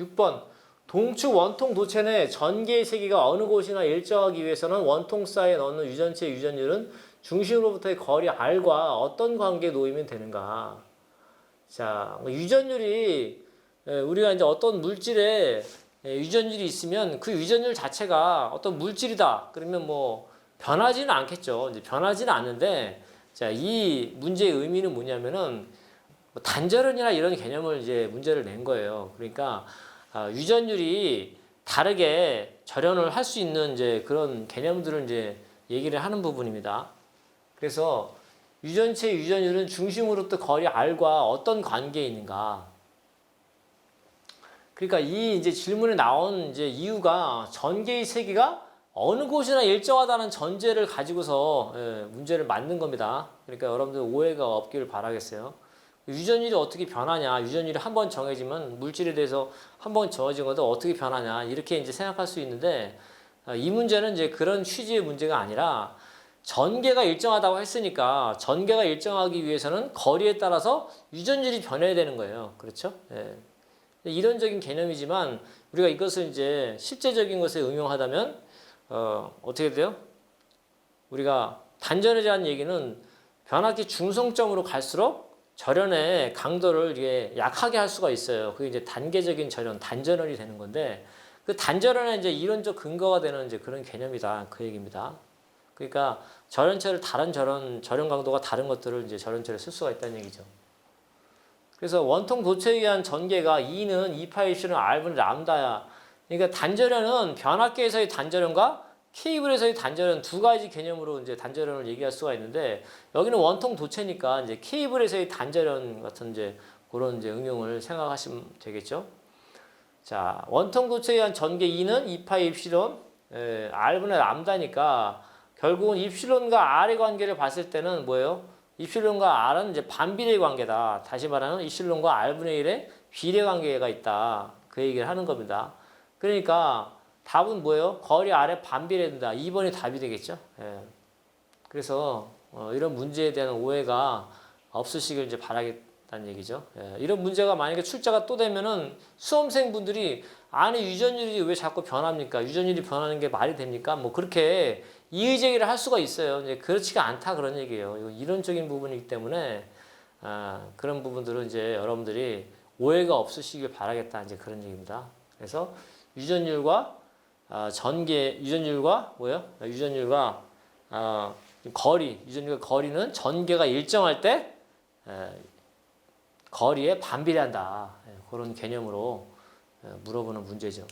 6번 동축 원통 도체 내 전개의 세기가 어느 곳이나 일정하기 위해서는 원통사에 넣는 유전체 유전율은 중심으로부터의 거리 r과 어떤 관계에 놓이면 되는가? 자, 뭐 유전율이 에, 우리가 이제 어떤 물질에 에, 유전율이 있으면 그 유전율 자체가 어떤 물질이다. 그러면 뭐 변하지는 않겠죠. 이제 변하지는 않는데 자, 이 문제의 의미는 뭐냐면은 뭐 단절연이나 이런 개념을 이제 문제를 낸 거예요. 그러니까 아, 유전율이 다르게 절연을 할 수 있는 이제 그런 개념들을 이제 얘기를 하는 부분입니다. 그래서 유전체 유전율은 중심으로부터 거리 r과 어떤 관계에 있는가? 그러니까 이 이제 질문에 나온 이제 이유가 전개의 세기가 어느 곳이나 일정하다는 전제를 가지고서 예, 문제를 만든 겁니다. 그러니까 여러분들 오해가 없기를 바라겠어요. 유전율이 어떻게 변하냐? 유전율이 한 번 정해지면 물질에 대해서 한 번 정해진 것도 어떻게 변하냐? 이렇게 이제 생각할 수 있는데 어, 이 문제는 이제 그런 취지의 문제가 아니라 전개가 일정하다고 했으니까 전개가 일정하기 위해서는 거리에 따라서 유전율이 변해야 되는 거예요. 그렇죠? 예. 이론적인 개념이지만 우리가 이것을 이제 실제적인 것에 응용하다면 어, 어떻게 돼요? 우리가 단전에 대한 얘기는 변화기 중성점으로 갈수록 절연의 강도를 이게 약하게 할 수가 있어요. 그게 이제 단계적인 절연, 단전원이 되는 건데 그 단절연의 이제 이론적 근거가 되는 이제 그런 개념이다. 그 얘기입니다. 그러니까 절연체를 다른 절연, 절연 강도가 다른 것들을 이제 절연체를 쓸 수가 있다는 얘기죠. 그래서 원통 도체에 의한 전개가 2는 2파이시는 R분의 람다야. 그러니까 단절연은 변압계에서의 단절연과 케이블에서의 단절연 두 가지 개념으로 이제 단절연을 얘기할 수가 있는데 여기는 원통 도체니까 이제 케이블에서의 단절연 같은 이제 그런 이제 응용을 생각하시면 되겠죠. 자, 원통 도체에 의한 전개 2는 2파 입실론 에, R분의 람다니까 결국은 입실론과 R의 관계를 봤을 때는 뭐예요? 입실론과 R은 이제 반비례 관계다. 다시 말하면 입실론과 R분의 1의 비례 관계가 있다. 그 얘기를 하는 겁니다. 그러니까 답은 뭐예요? 거리 아래 반비례된다. 2번이 답이 되겠죠. 예. 그래서 어, 이런 문제에 대한 오해가 없으시길 이제 바라겠다는 얘기죠. 예. 이런 문제가 만약에 출제가 또 되면은 수험생분들이 아니 유전율이 왜 자꾸 변합니까? 유전율이 변하는 게 말이 됩니까? 뭐 그렇게 이의 제기를 할 수가 있어요. 이제 그렇지가 않다 그런 얘기예요. 이론적인 부분이기 때문에 아, 그런 부분들은 이제 여러분들이 오해가 없으시길 바라겠다 이제 그런 얘기입니다. 그래서 유전율과 아, 전개 유전율과 뭐요? 유전율과 아, 거리 유전율과 거리는 전개가 일정할 때 에, 거리에 반비례한다 예, 그런 개념으로 에, 물어보는 문제죠.